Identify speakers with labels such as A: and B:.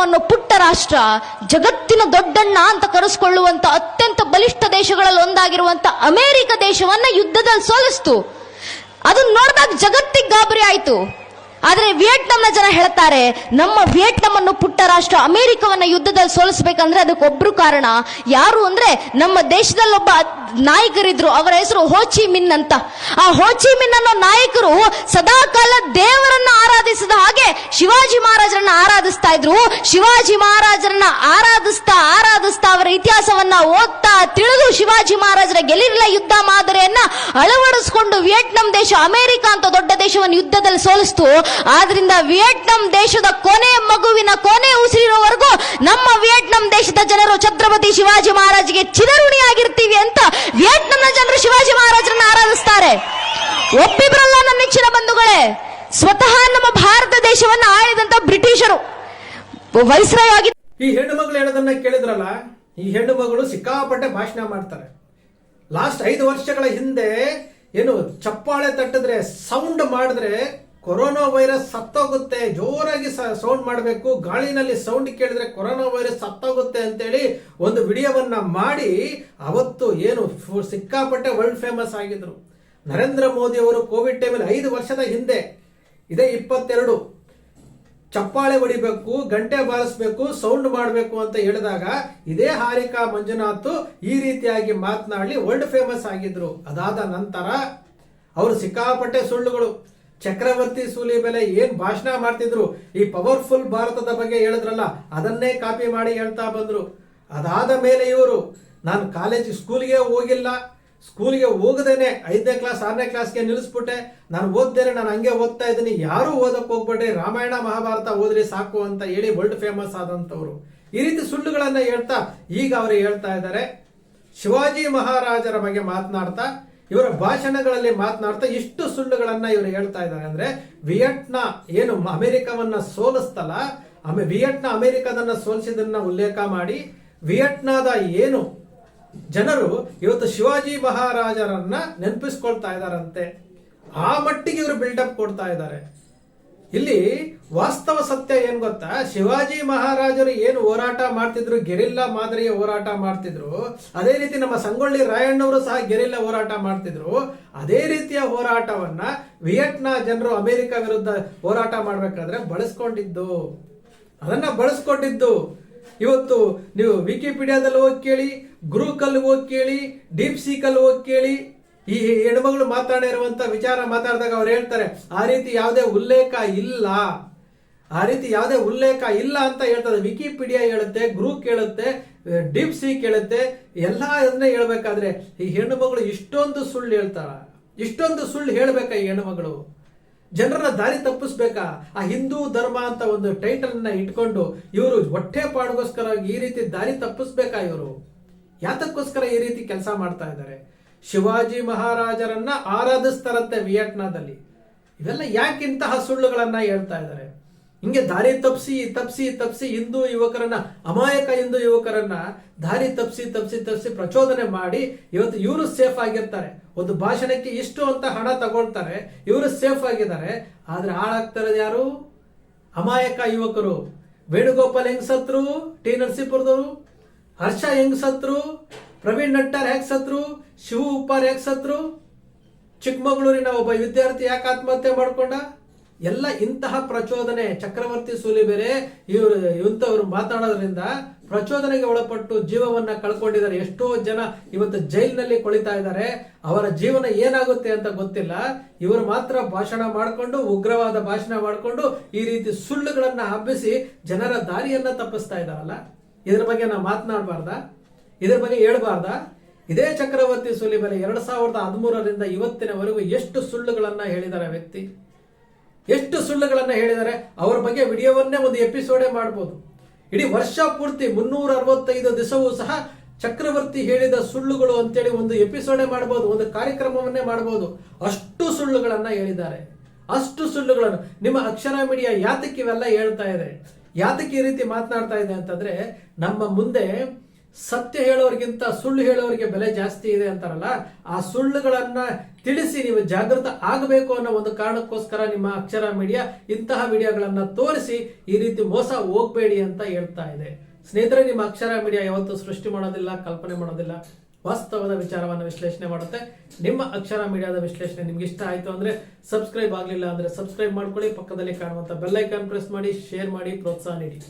A: ಅನ್ನೋ ಪುಟ್ಟ ರಾಷ್ಟ್ರ, ಜಗತ್ತಿನ ದೊಡ್ಡಣ್ಣ ಅಂತ ಕರೆಸಿಕೊಳ್ಳುವಂತ ಅತ್ಯಂತ ಬಲಿಷ್ಠ ದೇಶಗಳಲ್ಲಿ ಒಂದಾಗಿರುವಂತ ಅಮೆರಿಕ ದೇಶವನ್ನ ಯುದ್ಧದಲ್ಲಿ ಸೋಲಿಸ್ತು. ಅದನ್ನ ನೋಡಿದಾಗ ಜಗತ್ತಿಗೆ ಗಾಬರಿ ಆಯ್ತು. ಆದ್ರೆ ವಿಯೆಟ್ನಾಂನ ಜನ ಹೇಳ್ತಾರೆ, ನಮ್ಮ ವಿಯೆಟ್ನಾಂ ಅನ್ನು ಪುಟ್ಟ ರಾಷ್ಟ್ರ ಅಮೆರಿಕವನ್ನ ಯುದ್ಧದಲ್ಲಿ ಸೋಲಿಸ್ಬೇಕಂದ್ರೆ ಅದಕ್ಕೊಬ್ರು ಕಾರಣ. ಯಾರು ಅಂದ್ರೆ ನಮ್ಮ ದೇಶದಲ್ಲಿ ಒಬ್ಬ ನಾಯಕರಿದ್ರು, ಅವರ ಹೆಸರು ಹೋಚಿ ಮಿನ್ ಅಂತ. ಆ ಹೋಚಿ ಮಿನ್ ಅನ್ನೋ ನಾಯಕರು ಸದಾಕಾಲ ದೇವರನ್ನ ಆರಾಧಿಸಿದ ಹಾಗೆ ಶಿವಾಜಿ ಮಹಾರಾಜರನ್ನ ಆರಾಧಿಸ್ತಾ ಇದ್ರು. ಶಿವಾಜಿ ಮಹಾರಾಜರನ್ನ ಆರಾಧಿಸ್ತಾ ಆರಾಧಿಸ್ತಾ ಅವರ ಇತಿಹಾಸವನ್ನ ಓದ್ತಾ ತಿಳಿದು ಶಿವಾಜಿ ಮಹಾರಾಜರ ಗೆಲಿರಿಲ್ಲ ಯುದ್ಧ ಮಾದರಿಯನ್ನ ಅಳವಡಿಸಿಕೊಂಡು ವಿಯೆಟ್ನಾಂ ದೇಶ, ಅಮೆರಿಕ ಅಂತ ದೊಡ್ಡ ದೇಶವನ್ನು ಯುದ್ಧದಲ್ಲಿ ಸೋಲಿಸ್ತು. ಆದ್ರಿಂದ ವಿಯೆಟ್ನಾಂ ದೇಶದ ಕೊನೆ ಮಗುವಿನ ಕೊನೆ ಉಸಿರಿರೋವರೆಗೂ ನಮ್ಮ ವಿಯೆಟ್ನಾಂ ದೇಶದ ಜನರು ಛತ್ರಪತಿ ಶಿವಾಜಿ ಮಹಾರಾಜ್ಗೆ ಚಿರಋಣಿಯಾಗಿರ್ತೀವಿ ಅಂತ ವಿಯೆಟ್ನಾಂನ ಜನರು ಶಿವಾಜಿ ಮಹಾರಾಜರನ್ನ ಆರಾಧಿಸ್ತಾರೆ. ಒಪ್ಪಿಬ್ರಲ್ಲ ನನ್ನ ನೆಚ್ಚಿನ ಬಂಧುಗಳೇ, ಸ್ವತಃ ನಮ್ಮ ಭಾರತ ದೇಶವನ್ನ ಆಳಿದಂತ ಬ್ರಿಟಿಷರು ವೈಸ್ರಾಯ್
B: ಈ ಹೆಣ್ಣು ಮಗಳು ಹೇಳೋದನ್ನ ಕೇಳಿದ್ರಲ್ಲ, ಈ ಹೆಣ್ಣು ಮಗಳು ಸಿಕ್ಕಾಪಟ್ಟೆ ಭಾಷಣ ಮಾಡ್ತಾರೆ. ಲಾಸ್ಟ್ ಐದು ವರ್ಷಗಳ ಹಿಂದೆ ಏನು ಚಪ್ಪಾಳೆ ತಟ್ಟಿದ್ರೆ ಸೌಂಡ್ ಮಾಡಿದ್ರೆ ಕೊರೋನಾ ವೈರಸ್ ಸತ್ತೋಗುತ್ತೆ, ಜೋರಾಗಿ ಸೌಂಡ್ ಮಾಡಬೇಕು, ಗಾಳಿನಲ್ಲಿ ಸೌಂಡ್ ಕೇಳಿದ್ರೆ ಕೊರೋನಾ ವೈರಸ್ ಸತ್ತೋಗುತ್ತೆ ಅಂತೇಳಿ ಒಂದು ವಿಡಿಯೋವನ್ನ ಮಾಡಿ, ಅವತ್ತು ಏನು ಸಿಕ್ಕಾಪಟ್ಟೆ ವರ್ಲ್ಡ್ ಫೇಮಸ್ ಆಗಿದ್ರು. ನರೇಂದ್ರ ಮೋದಿ ಅವರು ಕೋವಿಡ್ ಟೈಮಲ್ಲಿ ಐದು ವರ್ಷದ ಹಿಂದೆ, ಇದೇ ಇಪ್ಪತ್ತೆರಡು ಚಪ್ಪಾಳೆ ಹೊಡಿಬೇಕು, ಗಂಟೆ ಬಾರಿಸ್ಬೇಕು ಸೌಂಡ್ ಮಾಡಬೇಕು ಅಂತ ಹೇಳಿದಾಗ ಇದೇ ಹಾರಿಕಾ ಮಂಜುನಾಥ್ ಈ ರೀತಿಯಾಗಿ ಮಾತನಾಡಿ ವರ್ಲ್ಡ್ ಫೇಮಸ್ ಆಗಿದ್ರು. ಅದಾದ ನಂತರ ಅವರು ಸಿಕ್ಕಾಪಟ್ಟೆ ಸುಳ್ಳುಗಳು. ಚಕ್ರವರ್ತಿ ಸೂಲಿ ಬೆಲೆ ಏನ್ ಭಾಷಣ ಮಾಡ್ತಿದ್ರು? ಈ ಪವರ್ಫುಲ್ ಭಾರತದ ಬಗ್ಗೆ ಹೇಳಿದ್ರಲ್ಲ, ಅದನ್ನೇ ಕಾಪಿ ಮಾಡಿ ಹೇಳ್ತಾ ಬಂದ್ರು. ಅದಾದ ಮೇಲೆ ಇವರು, ನಾನು ಕಾಲೇಜ್ ಸ್ಕೂಲ್ಗೆ ಹೋಗಿಲ್ಲ. ಸ್ಕೂಲ್ಗೆ ಹೋಗದೇನೆ ಐದನೇ ಕ್ಲಾಸ್, ಆರನೇ ಕ್ಲಾಸ್ಗೆ ನಿಲ್ಲಿಸ್ಬಿಟ್ಟೆ. ನಾನು ಓದ್ದೇನೆ ನಾನು ಹಂಗೆ ಓದ್ತಾ ಇದ್ದೀನಿ. ಯಾರು ಓದಕ್ಕೆ ಹೋಗ್ಬೇಡ್ರಿ. ರಾಮಾಯಣ ಮಹಾಭಾರತ ಓದ್ರಿ ಸಾಕು ಅಂತ ಹೇಳಿ ವರ್ಲ್ಡ್ ಫೇಮಸ್ ಆದಂಥವ್ರು. ಈ ರೀತಿ ಸುಳ್ಳುಗಳನ್ನು ಹೇಳ್ತಾ ಈಗ ಅವರು ಹೇಳ್ತಾ ಇದ್ದಾರೆ. ಶಿವಾಜಿ ಮಹಾರಾಜರ ಬಗ್ಗೆ ಮಾತನಾಡ್ತಾ, ಇವರ ಭಾಷಣಗಳಲ್ಲಿ ಮಾತನಾಡ್ತಾ ಇಷ್ಟು ಸುಳ್ಳುಗಳನ್ನ ಇವರು ಹೇಳ್ತಾ ಇದ್ದಾರೆ. ಅಂದ್ರೆ ವಿಯೆಟ್ನಾ ಏನು ಅಮೆರಿಕವನ್ನ ಸೋಲಿಸ್ತಲ್ಲ ವಿಯಟ್ನಾ ಅಮೆರಿಕದನ್ನ ಸೋಲಿಸಿದನ್ನ ಉಲ್ಲೇಖ ಮಾಡಿ, ವಿಯೆಟ್ನಾದ ಏನು ಜನರು ಇವತ್ತು ಶಿವಾಜಿ ಮಹಾರಾಜರನ್ನ ನೆನಪಿಸ್ಕೊಳ್ತಾ ಇದಾರಂತೆ. ಆ ಮಟ್ಟಿಗೆ ಇವರು ಬಿಲ್ಡಪ್ ಕೊಡ್ತಾ ಇದ್ದಾರೆ ಇಲ್ಲಿ ವಾಸ್ತವ ಸತ್ಯ ಏನ್ ಗೊತ್ತಾ? ಶಿವಾಜಿ ಮಹಾರಾಜರು ಏನು ಹೋರಾಟ ಮಾಡ್ತಿದ್ರು, ಗೆರಿಲ್ಲಾ ಮಾದರಿಯ ಹೋರಾಟ ಮಾಡ್ತಿದ್ರು, ಅದೇ ರೀತಿ ನಮ್ಮ ಸಂಗೊಳ್ಳಿ ರಾಯಣ್ಣವರು ಸಹ ಗೆರಿಲ್ಲಾ ಹೋರಾಟ ಮಾಡ್ತಿದ್ರು, ಅದೇ ರೀತಿಯ ಹೋರಾಟವನ್ನ ವಿಯೆಟ್ನಾ ಜನರು ಅಮೆರಿಕ ವಿರುದ್ಧ ಹೋರಾಟ ಮಾಡ್ಬೇಕಾದ್ರೆ ಬಳಸ್ಕೊಂಡಿದ್ದು. ಅದನ್ನ ಬಳಸ್ಕೊಂಡಿದ್ದು. ಇವತ್ತು ನೀವು ವಿಕಿಪೀಡಿಯಾದಲ್ಲಿ ಹೋಗಿ ಕೇಳಿ, ಗುರುಕಲ್ಲಿ ಹೋಗಿ ಕೇಳಿ, ಡೀಪ್ ಸೀಕಲ್ಲಿ ಹೋಗಿ ಕೇಳಿ, ಈ ಹೆಣ್ಮಗಳು ಮಾತಾಡಿರುವಂತ ವಿಚಾರ ಮಾತಾಡಿದಾಗ ಅವ್ರು ಹೇಳ್ತಾರೆ, ಆ ರೀತಿ ಯಾವುದೇ ಉಲ್ಲೇಖ ಇಲ್ಲ. ಆ ರೀತಿ ಯಾವುದೇ ಉಲ್ಲೇಖ ಇಲ್ಲ ಅಂತ ಹೇಳ್ತಾರೆ. ವಿಕಿಪೀಡಿಯಾ ಹೇಳುತ್ತೆ ಗ್ರೂಪ್ ಹೇಳುತ್ತೆ ಡೀಪ್ ಸಿ ಕೇಳುತ್ತೆ, ಎಲ್ಲ ಅದನ್ನೇ ಹೇಳ್ಬೇಕಾದ್ರೆ ಈ ಹೆಣ್ಣು ಮಗಳು ಇಷ್ಟೊಂದು ಸುಳ್ಳು ಹೇಳ್ತಾಳ. ಇಷ್ಟೊಂದು ಸುಳ್ಳು ಹೇಳ್ಬೇಕಾ ಈ ಹೆಣ್ಣು ಮಗಳು ಜನರನ್ನ ದಾರಿ ತಪ್ಪಿಸ್ಬೇಕಾ? ಆ ಹಿಂದೂ ಧರ್ಮ ಅಂತ ಒಂದು ಟೈಟಲ್ನ ಇಟ್ಕೊಂಡು ಇವರು ಹೊಟ್ಟೆ ಪಾಡ್ಗೋಸ್ಕರ ಈ ರೀತಿ ದಾರಿ ತಪ್ಪಿಸ್ಬೇಕಾ ಇವರು? ಯಾತಕ್ಕೋಸ್ಕರ ಈ ರೀತಿ ಕೆಲಸ ಮಾಡ್ತಾ ಇದ್ದಾರೆ? ಶಿವಾಜಿ ಮಹಾರಾಜರನ್ನ ಆರಾಧಿಸ್ತಾರಂತೆ ವಿಯಟ್ನಾದಲ್ಲಿ. ಇವೆಲ್ಲ ಯಾಕೆ ಇಂತಹ ಸುಳ್ಳುಗಳನ್ನ ಹೇಳ್ತಾ ಇದ್ದಾರೆ? ಹಿಂಗೆ ದಾರಿ ತಪ್ಸಿ ತಪ್ಸಿ ತಪ್ಸಿ ಹಿಂದೂ ಯುವಕರನ್ನ, ಅಮಾಯಕ ಹಿಂದೂ ಯುವಕರನ್ನ ದಾರಿ ತಪ್ಸಿ ತಪ್ಸಿ ತಪ್ಸಿ ಪ್ರಚೋದನೆ ಮಾಡಿ ಇವತ್ತು ಇವರು ಸೇಫ್ ಆಗಿರ್ತಾರೆ. ಒಂದು ಭಾಷಣಕ್ಕೆ ಇಷ್ಟು ಅಂತ ಹಣ ತಗೊಳ್ತಾರೆ, ಇವರು ಸೇಫ್ ಆಗಿದ್ದಾರೆ. ಆದ್ರೆ ಹಾಳಾಗ್ತಾರದು ಯಾರು? ಅಮಾಯಕ ಯುವಕರು. ವೇಣುಗೋಪಾಲ್ ಹೆಂಗ್ ಸತ್ರು? ಟಿ ನರಸೀಪುರದವರು. ಹರ್ಷ ಹೆಂಗ್ ಸತ್ರು? ಪ್ರವೀಣ್ ನಟ್ಟಾರ್ ಹೇಗ್ ಸತ್ರು? ಶಿವು ಉಪ್ಪಾರ್ ಹೇಗ್ ಸತ್ರು? ಚಿಕ್ಕಮಗಳೂರಿನ ಒಬ್ಬ ವಿದ್ಯಾರ್ಥಿ ಯಾಕೆ ಆತ್ಮಹತ್ಯೆ ಮಾಡ್ಕೊಂಡ? ಎಲ್ಲ ಇಂತಹ ಪ್ರಚೋದನೆ, ಚಕ್ರವರ್ತಿ ಸೂಲಿಬೆರೆ ಇವರು, ಇಂಥವ್ರು ಮಾತಾಡೋದ್ರಿಂದ ಪ್ರಚೋದನೆಗೆ ಒಳಪಟ್ಟು ಜೀವವನ್ನ ಕಳ್ಕೊಂಡಿದ್ದಾರೆ. ಎಷ್ಟೋ ಜನ ಇವತ್ತು ಜೈಲಿನಲ್ಲಿ ಕೊಳಿತಾ ಇದ್ದಾರೆ. ಅವರ ಜೀವನ ಏನಾಗುತ್ತೆ ಅಂತ ಗೊತ್ತಿಲ್ಲ. ಇವರು ಮಾತ್ರ ಭಾಷಣ ಮಾಡಿಕೊಂಡು, ಉಗ್ರವಾದ ಭಾಷಣ ಮಾಡಿಕೊಂಡು ಈ ರೀತಿ ಸುಳ್ಳುಗಳನ್ನ ಹಬ್ಬಿಸಿ ಜನರ ದಾರಿಯನ್ನ ತಪ್ಪಿಸ್ತಾ ಇದ್ದಾರಲ್ಲ? ಇದ್ರ ಬಗ್ಗೆ ನಾವು ಮಾತನಾಡಬಾರ್ದ? ಇದ್ರ ಬಗ್ಗೆ ಹೇಳ್ಬಾರ್ದ? ಇದೇ ಚಕ್ರವರ್ತಿ ಸುಲಿಬೆಲೆ ಎರಡ್ ಸಾವಿರದ ಹದಿಮೂರರಿಂದ ಇವತ್ತಿನವರೆಗೂ ಎಷ್ಟು ಸುಳ್ಳುಗಳನ್ನ ಹೇಳಿದ್ದಾರೆ ವ್ಯಕ್ತಿ? ಎಷ್ಟು ಸುಳ್ಳುಗಳನ್ನ ಹೇಳಿದರೆ ಅವರ ಬಗ್ಗೆ ವಿಡಿಯೋವನ್ನೇ ಒಂದು ಎಪಿಸೋಡೇ ಮಾಡಬಹುದು ಇಡೀ ವರ್ಷ ಪೂರ್ತಿ ಮುನ್ನೂರ ಅರವತ್ತೈದು ದಿವಸವೂ ಸಹ ಚಕ್ರವರ್ತಿ ಹೇಳಿದ ಸುಳ್ಳುಗಳು ಅಂತೇಳಿ ಒಂದು ಎಪಿಸೋಡೇ ಮಾಡಬಹುದು ಒಂದು ಕಾರ್ಯಕ್ರಮವನ್ನೇ ಮಾಡಬಹುದು ಅಷ್ಟು ಸುಳ್ಳುಗಳನ್ನ ಹೇಳಿದ್ದಾರೆ. ಅಷ್ಟು ಸುಳ್ಳುಗಳನ್ನು. ನಿಮ್ಮ ಅಕ್ಷರ ಮೀಡಿಯಾ ಯಾತಕ್ಕೆ ಇವೆಲ್ಲ ಹೇಳ್ತಾ ಇದೆ? ಯಾತಕ್ಕೆ ಈ ರೀತಿ ಮಾತನಾಡ್ತಾ ಇದೆ ಅಂತಂದ್ರೆ ನಮ್ಮ ಮುಂದೆ ಸತ್ಯ ಹೇಳೋರಿಗಿಂತ ಸುಳ್ಳು ಹೇಳೋರಿಗೆ ಬೆಲೆ ಜಾಸ್ತಿ ಇದೆ ಅಂತಾರಲ್ಲ, ಆ ಸುಳ್ಳುಗಳನ್ನ ತಿಳಿಸಿ ನೀವು ಜಾಗೃತ ಆಗಬೇಕು ಅನ್ನೋ ಒಂದು ಕಾರಣಕ್ಕೋಸ್ಕರ ನಿಮ್ಮ ಅಕ್ಷರ ಮೀಡಿಯಾ ಇಂತಹ ವಿಡಿಯೋಗಳನ್ನ ತೋರಿಸಿ ಈ ರೀತಿ ಮೋಸ ಹೋಗ್ಬೇಡಿ ಅಂತ ಹೇಳ್ತಾ ಇದೆ. ಸ್ನೇಹಿತರೆ, ನಿಮ್ಮ ಅಕ್ಷರ ಮೀಡಿಯಾ ಯಾವತ್ತೂ ಸೃಷ್ಟಿ ಮಾಡೋದಿಲ್ಲ, ಕಲ್ಪನೆ ಮಾಡೋದಿಲ್ಲ. ವಾಸ್ತವದ ವಿಚಾರವನ್ನು ವಿಶ್ಲೇಷಣೆ ಮಾಡುತ್ತೆ. ನಿಮ್ಮ ಅಕ್ಷರ ಮೀಡಿಯಾದ ವಿಶ್ಲೇಷಣೆ ನಿಮ್ಗೆ ಇಷ್ಟ ಆಯ್ತು ಅಂದ್ರೆ ಸಬ್ಸ್ಕ್ರೈಬ್ ಆಗಲಿಲ್ಲ ಅಂದ್ರೆ ಸಬ್ಸ್ಕ್ರೈಬ್ ಮಾಡ್ಕೊಳ್ಳಿ. ಪಕ್ಕದಲ್ಲಿ ಕಾಣುವಂತ ಬೆಲ್ಲೈಕಾನ್ ಪ್ರೆಸ್ ಮಾಡಿ, ಶೇರ್ ಮಾಡಿ, ಪ್ರೋತ್ಸಾಹ ನೀಡಿ.